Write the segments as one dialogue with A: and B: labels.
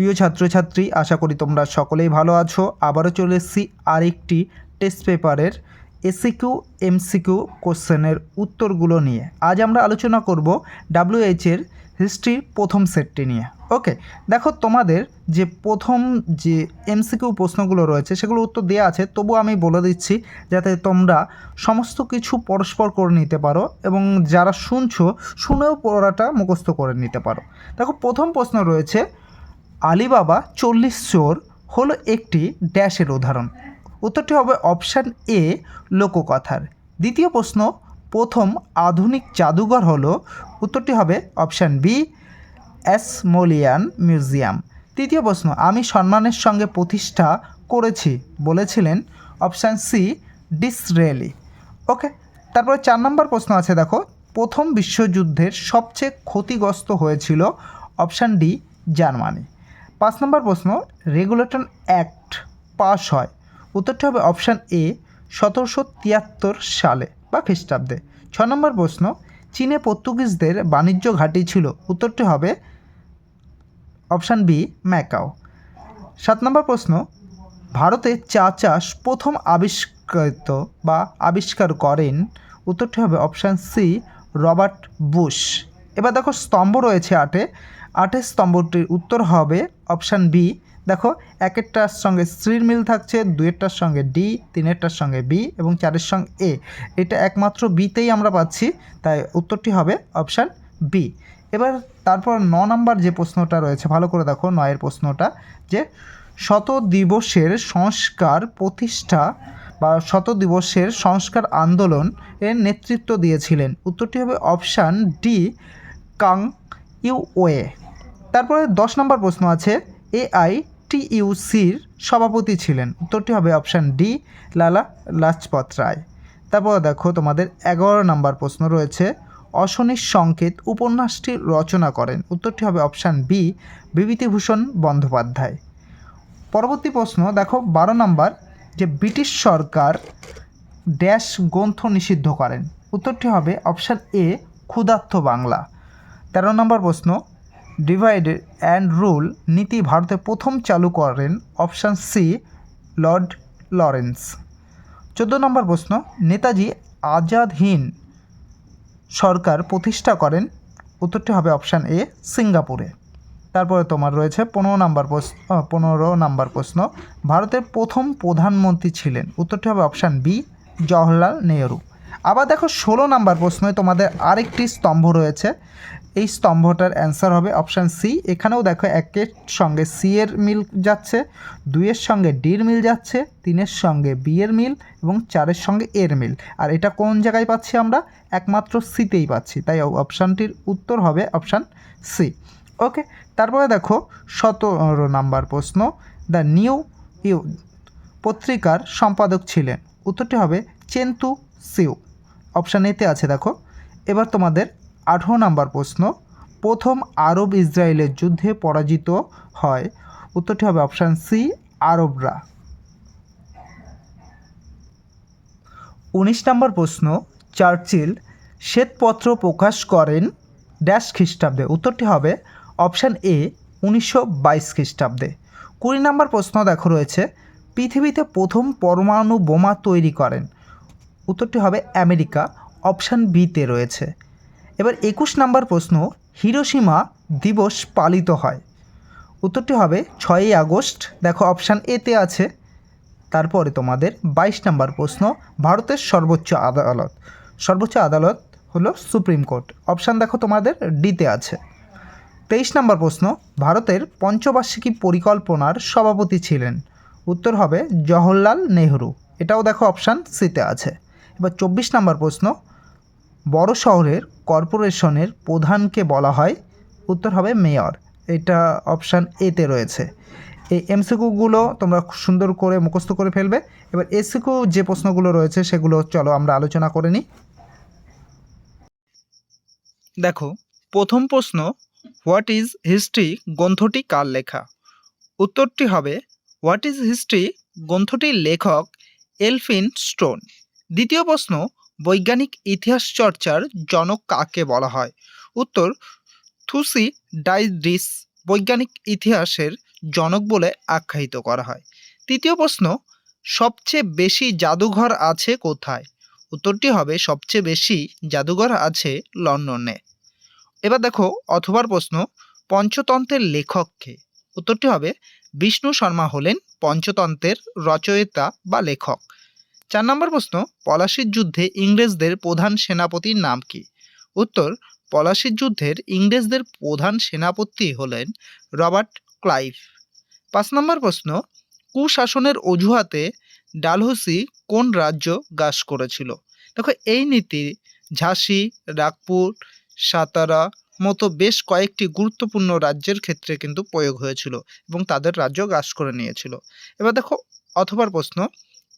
A: প্রিয় ছাত্রছাত্রী, আশা করি তোমরা সকলেই ভালো আছো। আবারও চলে এসেছি আরেকটি টেস্ট পেপারের এসিকিউ এমসিকিউ কোশ্চেনের উত্তরগুলো নিয়ে। আজ আমরা আলোচনা করব ডাব্লিউএইচের হিস্ট্রির প্রথম সেটটি নিয়ে। ওকে দেখো তোমাদের যে প্রথম যে এমসিকিউ প্রশ্নগুলো রয়েছে সেগুলো উত্তর দেওয়া আছে। তবু আমি বলে দিচ্ছি, যাতে তোমরা সমস্ত কিছু পরস্পর করে নিতে পারো এবং যারা শুনছো, শুনেও পড়াটা মুখস্থ করে নিতে পারো। দেখো, প্রথম প্রশ্ন রয়েছে আলিবাবা চল্লিশ চোর হলো একটি ড্যাশের উদাহরণ। উত্তরটি হবে অপশান এ, লোককথার। দ্বিতীয় প্রশ্ন, প্রথম আধুনিক জাদুঘর হলো। উত্তরটি হবে অপশান বি, অ্যাসমোলিয়ান মিউজিয়াম। তৃতীয় প্রশ্ন, আমি সম্মানের সঙ্গে প্রতিষ্ঠা করেছি বলেছিলেন। Option C, Disraeli. ওকে, তারপরে চার নম্বর প্রশ্ন আছে, দেখো। প্রথম বিশ্বযুদ্ধের সবচেয়ে ক্ষতিগ্রস্ত হয়েছিল অপশান ডি, জার্মানি। পাঁচ নম্বর প্রশ্ন রেগুলেটন অ্যাক্ট পাস হয়। উত্তরটি হবে অপশান এ, সতেরোশো তিয়াত্তর সালে বা খ্রিস্টাব্দে। ছ নম্বর প্রশ্ন, চীনে পর্তুগিজদের বাণিজ্য ঘাঁটি ছিল। উত্তরটি হবে অপশান বি, ম্যাকাও। সাত নম্বর প্রশ্ন, ভারতে চা চাষ প্রথম আবিষ্কৃত বা আবিষ্কার করেন? উত্তরটি হবে অপশান সি, রবার্ট বুশ। এবার দেখো স্তম্ভ রয়েছে আটে। আটের স্তম্ভটির উত্তর হবে অপশান বি। দেখো, একেরটার সঙ্গে স্ত্রীর মিল থাকছে দুয়েরটার সঙ্গে ডি, তিনেরটার সঙ্গে বি এবং চারের সঙ্গে এ। এটা একমাত্র বিতেই আমরা পাচ্ছি, তাই উত্তরটি হবে অপশান বি। এবার তারপর ন নাম্বার যে প্রশ্নটা রয়েছে, ভালো করে দেখো নয়ের প্রশ্নটা, যে শত দিবসের সংস্কার প্রতিষ্ঠা বা শত দিবসের সংস্কার আন্দোলন এর নেতৃত্ব দিয়েছিলেন। উত্তরটি হবে option D, Kang Youwei তারপরে দশ নম্বর প্রশ্ন আছে এআই টিইউসির সভাপতি ছিলেন। উত্তরটি হবে অপশান ডি লালা লাজপত রায়। তারপর দেখো তোমাদের এগারো নম্বর প্রশ্ন রয়েছে অশনির সংকেত উপন্যাসটি রচনা করেন। উত্তরটি হবে অপশান বি বিভূতিভূষণ বন্দ্যোপাধ্যায়। পরবর্তী প্রশ্ন, দেখো বারো নম্বর, যে ব্রিটিশ সরকার ড্যাশ গ্রন্থ নিষিদ্ধ করেন। উত্তরটি হবে অপশান এ ক্ষুধার্থ বাংলা। তেরো নম্বর প্রশ্ন ডিভাইড অ্যান্ড রুল নীতি ভারতে প্রথম চালু করেন অপশান সি লর্ড লরেন্স চোদ্দ নম্বর প্রশ্ন, নেতাজি আজাদ সরকার প্রতিষ্ঠা করেন, উত্তরটি হবে অপশান এ সিঙ্গাপুরে। তারপরে তোমার রয়েছে পনেরো নাম্বার প্রশ্ন পনেরো নাম্বার প্রশ্ন, ভারতের প্রথম প্রধানমন্ত্রী ছিলেন, উত্তরটি হবে অপশান বি জওহরলাল নেহরু। আবার দেখো ষোলো নাম্বার প্রশ্নে তোমাদের আরেকটি স্তম্ভ রয়েছে এই স্তম্ভটার অ্যান্সার হবে অপশান সি এখানেও দেখো একের সঙ্গে সি এর মিল যাচ্ছে, দুইয়ের সঙ্গে ডির মিল যাচ্ছে, তিনের সঙ্গে বি এর মিল এবং চারের সঙ্গে এর মিল। আর এটা কোন জায়গায় পাচ্ছি আমরা? একমাত্র সিতেই পাচ্ছি। তাই অপশানটির উত্তর হবে অপশান সি ওকে তারপরে দেখো সতেরো নাম্বার প্রশ্ন। দ্য নিউ ইউ পত্রিকার সম্পাদক ছিলেন। উত্তরটি হবে চেন্তু সিউ। অপশান এতে আছে দেখো। এবার তোমাদের আঠেরো নাম্বার প্রশ্ন, প্রথম আরব ইসরায়েলের যুদ্ধে পরাজিত হয়। উত্তরটি হবে অপশান সি আরবরা। উনিশ নম্বর প্রশ্ন, চার্চিল শ্বেতপত্র প্রকাশ করেন ড্যাশ খ্রিস্টাব্দে। উত্তরটি হবে অপশান এ উনিশশো বাইশ খ্রিস্টাব্দে। কুড়ি নম্বর প্রশ্ন দেখো রয়েছে, পৃথিবীতে প্রথম পরমাণু বোমা তৈরি করেন। উত্তরটি হবে আমেরিকা অপশান বিতে রয়েছে। এবার একুশ নাম্বার প্রশ্ন হিরোসীমা দিবস পালিত হয়। উত্তরটি হবে ছয়ই আগস্ট। দেখো অপশান এতে আছে। তারপরে তোমাদের বাইশ নাম্বার প্রশ্ন, ভারতের সর্বোচ্চ আদালত। সর্বোচ্চ আদালত হলো সুপ্রিম কোর্ট। অপশান দেখো তোমাদের ডিতে আছে। তেইশ নম্বর প্রশ্ন, ভারতের পঞ্চবার্ষিকী পরিকল্পনার সভাপতি ছিলেন। উত্তর হবে জওহরলাল নেহরু। এটাও দেখো অপশান সিতে আছে। এবার চব্বিশ নম্বর প্রশ্ন বড় শহরের কর্পোরেশনের প্রধানকে বলা হয়। উত্তর হবে মেয়র। এটা অপশান এতে রয়েছে। এই এমসিকিউগুলো তোমরা সুন্দর করে মুখস্থ করে ফেলবে। এবার এসিকিউ যে প্রশ্নগুলো রয়েছে সেগুলো চলো আমরা আলোচনা করে নিই। দেখো, প্রথম প্রশ্ন, হোয়াট ইজ হিস্ট্রি গ্রন্থটি কার লেখা? উত্তরটি হবে, হোয়াট ইজ হিস্ট্রি গ্রন্থটির লেখক এলফিন স্টোন। দ্বিতীয় প্রশ্ন বৈজ্ঞানিক ইতিহাস চর্চার জনক কাকে বলা হয়? উত্তর থুসি ডাইডিস বৈজ্ঞানিক ইতিহাসের জনক বলে আখ্যায়িত করা হয়। তৃতীয় প্রশ্ন, সবচেয়ে বেশি জাদুঘর আছে কোথায়? উত্তরটি হবে, সবচেয়ে বেশি জাদুঘর আছে লন্ডনে। এবার দেখো অথবার প্রশ্ন, পঞ্চতন্ত্রের লেখক কে? উত্তরটি হবে, বিষ্ণু শর্মা হলেন পঞ্চতন্ত্রের রচয়িতা বা লেখক। চার নম্বর প্রশ্ন, পলাশির যুদ্ধে ইংরেজদের প্রধান সেনাপতির নাম কি? উত্তর, পলাশির যুদ্ধের ইংরেজদের প্রধান সেনাপতি হলেন রবার্ট ক্লাইভ। পাঁচ নম্বর প্রশ্ন, কুশাসনের অজুহাতে ডালহসি কোন রাজ্য গ্রাস করেছিল? দেখো, এই নীতি, ঝাঁসি, রাগপুর, সাতারা মতো বেশ কয়েকটি গুরুত্বপূর্ণ রাজ্যের ক্ষেত্রে কিন্তু প্রয়োগ হয়েছিল এবং তাদের রাজ্য গ্রাস করে নিয়েছিল। এবার দেখো, অথবার প্রশ্ন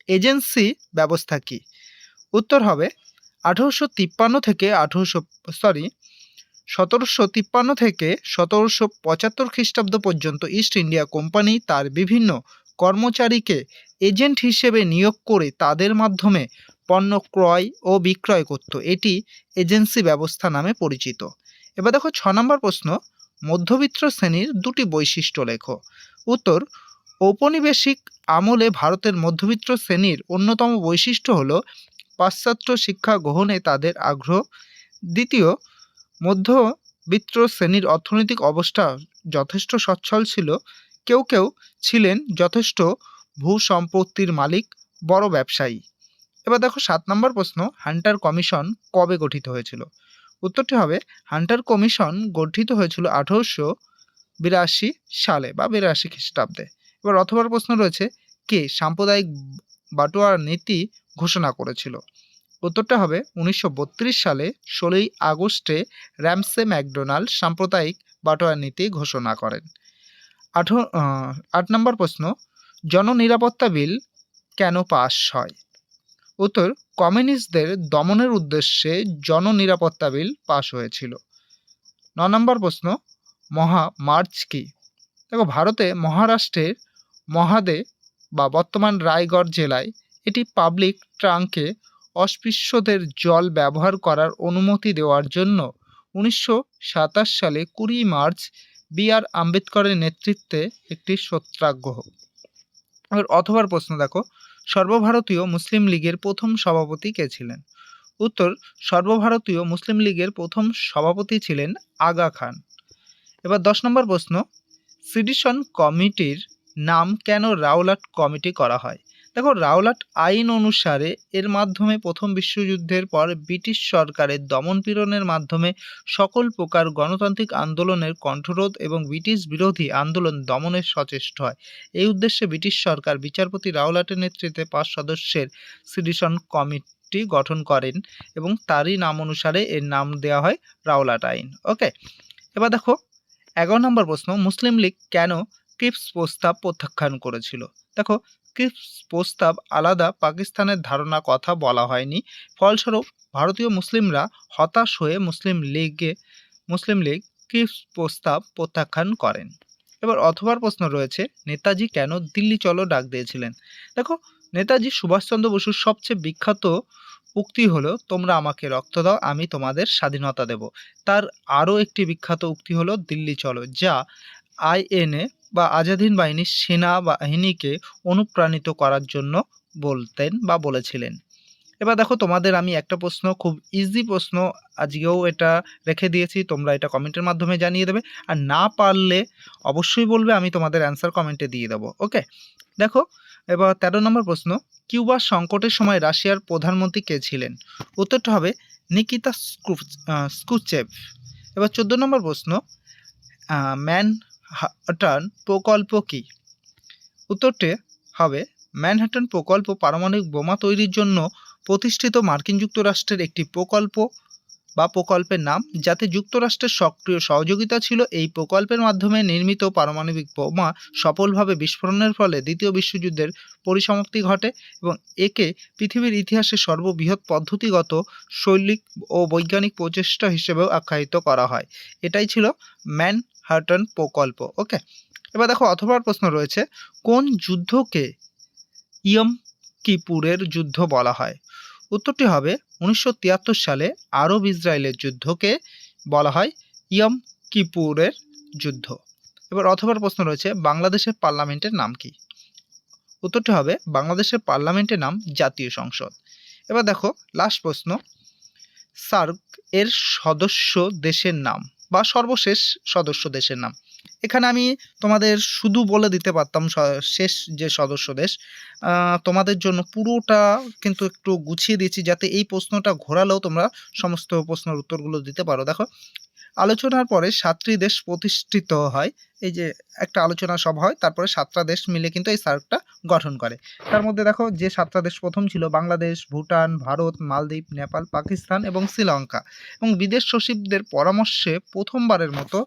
A: এজেন্সি ব্যবস্থা কি? উত্তর হবে, আঠেরোশো তিপ্পান্ন থেকে আঠেরোশো সরি সতেরোশো তিপ্পান্ন থেকে সতেরোশো পঁচাত্তর খ্রিস্টাব্দ পর্যন্ত ইস্ট ইন্ডিয়া কোম্পানি তার বিভিন্ন কর্মচারীকে এজেন্ট হিসেবে নিয়োগ করে তাদের মাধ্যমে পণ্য ক্রয় ও বিক্রয় করত। এটি এজেন্সি ব্যবস্থা নামে পরিচিত। এবার দেখো ছ নম্বর প্রশ্ন, মধ্যবিত্ত শ্রেণির দুটি বৈশিষ্ট্য লেখো। উত্তর ঔপনিবেশিক আমলে ভারতের মধ্যবিত্ত শ্রেণির অন্যতম বৈশিষ্ট্য হলো পাশ্চাত্য শিক্ষা গ্রহণে তাদের আগ্রহ। দ্বিতীয়, মধ্যবিত্ত শ্রেণির অর্থনৈতিক অবস্থা যথেষ্ট সচ্ছল ছিল। কেউ কেউ ছিলেন যথেষ্ট ভূ সম্পত্তির মালিক, বড় ব্যবসায়ী। এবার দেখো সাত নম্বর প্রশ্ন, হান্টার কমিশন কবে গঠিত হয়েছিল? উত্তরটি হবে, হান্টার কমিশন গঠিত হয়েছিল আঠারোশো বিরাশি সালে বা বিরাশি খ্রিস্টাব্দে। এবার অথবার প্রশ্ন রয়েছে, কে সাম্প্রদায়িক বাটোয়ার নীতি ঘোষণা করেছিল? উত্তরটা হবে উনিশশো বত্রিশ সালে ষোলোই আগস্টে র্যামসে ম্যাকডোনাল্ড সাম্প্রদায়িক বাটোয়ার নীতি ঘোষণা করেন। আঠো আট নম্বর প্রশ্ন, জননিরাপত্তা বিল কেন পাস হয়? উত্তর, কমিউনিস্টদের দমনের উদ্দেশ্যে জননিরাপত্তা বিল পাশ হয়েছিল। ন নম্বর প্রশ্ন, মহা মার্চ কি? দেখো, ভারতে মহারাষ্ট্রের মহাদে বা বর্তমান রায়গড় জেলায় এটি পাবলিক ট্রাঙ্কে অস্পৃশ্যদের জল ব্যবহার করার অনুমতি দেওয়ার জন্য উনিশশো সাতাশ সালে কুড়ি মার্চ বি আর আম্বেদকরের নেতৃত্বে একটি সত্যাগ্রহ। অথবার প্রশ্ন দেখো, সর্বভারতীয় মুসলিম লীগের প্রথম সভাপতি কে ছিলেন? উত্তর, সর্বভারতীয় মুসলিম লীগের প্রথম সভাপতি ছিলেন আগা খান। এবার দশ নম্বর প্রশ্ন সিডিশন কমিটির নাম কেন রাওলাট কমিটি করা হয়? দেখো, রাওলাট আইন অনুসারে এর মাধ্যমে প্রথম বিশ্বযুদ্ধের পর ব্রিটিশ সরকারের দমনপীড়নের মাধ্যমে সকল প্রকার গণতান্ত্রিক আন্দোলনের কণ্ঠরোধ এবং ব্রিটিশ বিরোধী আন্দোলন দমনের সচেষ্ট হয়। এই উদ্দেশ্যে ব্রিটিশ সরকার বিচারপতি রাওলাটের নেতৃত্বে পাঁচ সদস্যের সিডিশন কমিটি গঠন করেন এবং তারই নাম অনুসারে এর নাম দেওয়া হয় রাওলাট আইন। ওকে, এবার দেখো, এগারো নম্বর প্রশ্ন, মুসলিম লীগ কেন ক্রিপস প্রস্তাব প্রত্যাখ্যান করেছিল। দেখো, ক্রিপস প্রস্তাব আলাদা পাকিস্তানের ধারণা কথা বলা হয়নি। ফলস্বরূপ, ভারতীয় মুসলিমরা হতাশ হয়ে মুসলিম লীগে, মুসলিম লীগ ক্রিপস প্রস্তাব প্রত্যাখ্যান করেন। এবার অথবার প্রশ্ন রয়েছে, নেতাজি কেন দিল্লি চলো ডাক দিয়েছিলেন? দেখো, নেতাজি সুভাষচন্দ্র বসুর সবচেয়ে বিখ্যাত উক্তি হলো, তোমরা আমাকে রক্ত দাও, আমি তোমাদের স্বাধীনতা দেব। তার আরও একটি বিখ্যাত উক্তি হলো, দিল্লি চলো। যা আইএনএ বা আজাদিন বাহিনীর সেনা বাহিনীকে অনুপ্রাণিত করার জন্য বলতেন বা বলেছিলেন। এবার দেখো তোমাদের আমি একটা প্রশ্ন, খুব ইজি প্রশ্ন, আজকেও এটা রেখে দিয়েছি, তোমরা এটা কমেন্টের মাধ্যমে জানিয়ে দেবে। আর না পারলে অবশ্যই বলবে, আমি তোমাদের অ্যান্সার কমেন্টে দিয়ে দেবো ওকে দেখো, এবার তেরো নম্বর প্রশ্ন, কিউবার সংকটের সময় রাশিয়ার প্রধানমন্ত্রী কে ছিলেন? উত্তরটা হবে নিকিতা স্কুচেভ। এবার চোদ্দ নম্বর প্রশ্ন ম্যান হাটান প্রকল্প কি? উত্তরটি হবে ম্যানহাটন প্রকল্প পারমাণবিক বোমা তৈরির জন্য প্রতিষ্ঠিত মার্কিন যুক্তরাষ্ট্রের একটি প্রকল্প বা প্রকল্পের নাম, যাতে যুক্তরাষ্ট্রের সক্রিয় সহযোগিতা ছিল এই প্রকল্পের মাধ্যমে নির্মিত পারমাণবিক বোমা সফলভাবে বিস্ফোরণের ফলে দ্বিতীয় বিশ্বযুদ্ধের পরিসমাপ্তি ঘটে এবং একে পৃথিবীর ইতিহাসে সর্ববৃহৎ পদ্ধতিগত শৈলিক ও বৈজ্ঞানিক প্রচেষ্টা হিসেবেও আখ্যায়িত করা হয়। এটাই ছিল ম্যান হার্টন প্রকল্প ওকে এবার দেখো অথবা প্রশ্ন রয়েছে, কোন যুদ্ধকে ইয়ম কিপুরের যুদ্ধ বলা হয়? উত্তরটি হবে উনিশশো তিয়াত্তর সালে আরব ইসরায়েলের যুদ্ধকে বলা হয় ইয়ম কিপুরের যুদ্ধ। এবার অথবার প্রশ্ন রয়েছে, বাংলাদেশের পার্লামেন্টের নাম কি? উত্তরটি হবে বাংলাদেশের পার্লামেন্টের নাম জাতীয় সংসদ। এবার দেখো লাস্ট প্রশ্ন, সার্ক এর সদস্য দেশের নাম। বা সর্বশেষ সদস্য দেশের নাম। এখানে আমি তোমাদের শুধু বলে দিতে পারতাম শেষ যে সদস্য দেশ তোমাদের জন্য পুরোটা কিন্তু একটু গুছিয়ে দিয়েছি যাতে এই প্রশ্নটা ঘোরালেও তোমরা সমস্ত প্রশ্নের উত্তরগুলো দিতে পারো। দেখো আলোচনার পরে সাতটি দেশ প্রতিষ্ঠিত হয়। এই যে একটা আলোচনা সভা হয়, তারপরে সাতটা দেশ মিলে কিন্তু এই সার্কটা গঠন করে। তার মধ্যে দেখো যে সাতটা দেশ প্রথম ছিল বাংলাদেশ, ভুটান, ভারত, মালদ্বীপ, নেপাল, পাকিস্তান এবং শ্রীলঙ্কা। এবং বিদেশ সচিবদের পরামর্শে প্রথমবারের মতো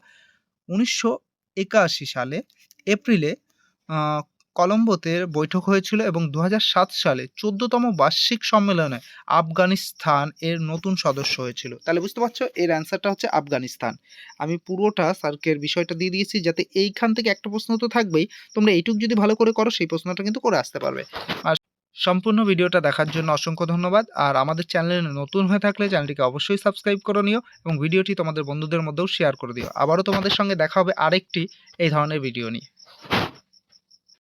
A: উনিশশো একাশি সালে এপ্রিলে কলম্বোতে বৈঠক হয়েছিল এবং দু হাজার সাত সালে চোদ্দতম বার্ষিক সম্মেলনে আফগানিস্তান এর নতুন সদস্য হয়েছিল। তাহলে বুঝতে পারছ? এর অ্যান্সারটা হচ্ছে আফগানিস্তান। আমি পুরোটা সার্কের বিষয়টা দিয়ে দিয়েছি যাতে এইখান থেকে একটা প্রশ্ন তো থাকবেই। তোমরা এইটুক যদি ভালো করে করো, সেই প্রশ্নটা কিন্তু করে আসতে পারবে। আর সম্পূর্ণ ভিডিওটা দেখার জন্য অসংখ্য ধন্যবাদ। আর আমাদের চ্যানেলে নতুন হয়ে থাকলে চ্যানেলটিকে অবশ্যই সাবস্ক্রাইব করে নিও এবং ভিডিওটি তোমাদের বন্ধুদের মধ্যেও শেয়ার করে দিও। আবারও তোমাদের সঙ্গে দেখা হবে আরেকটি এই ধরনের ভিডিও নিয়ে।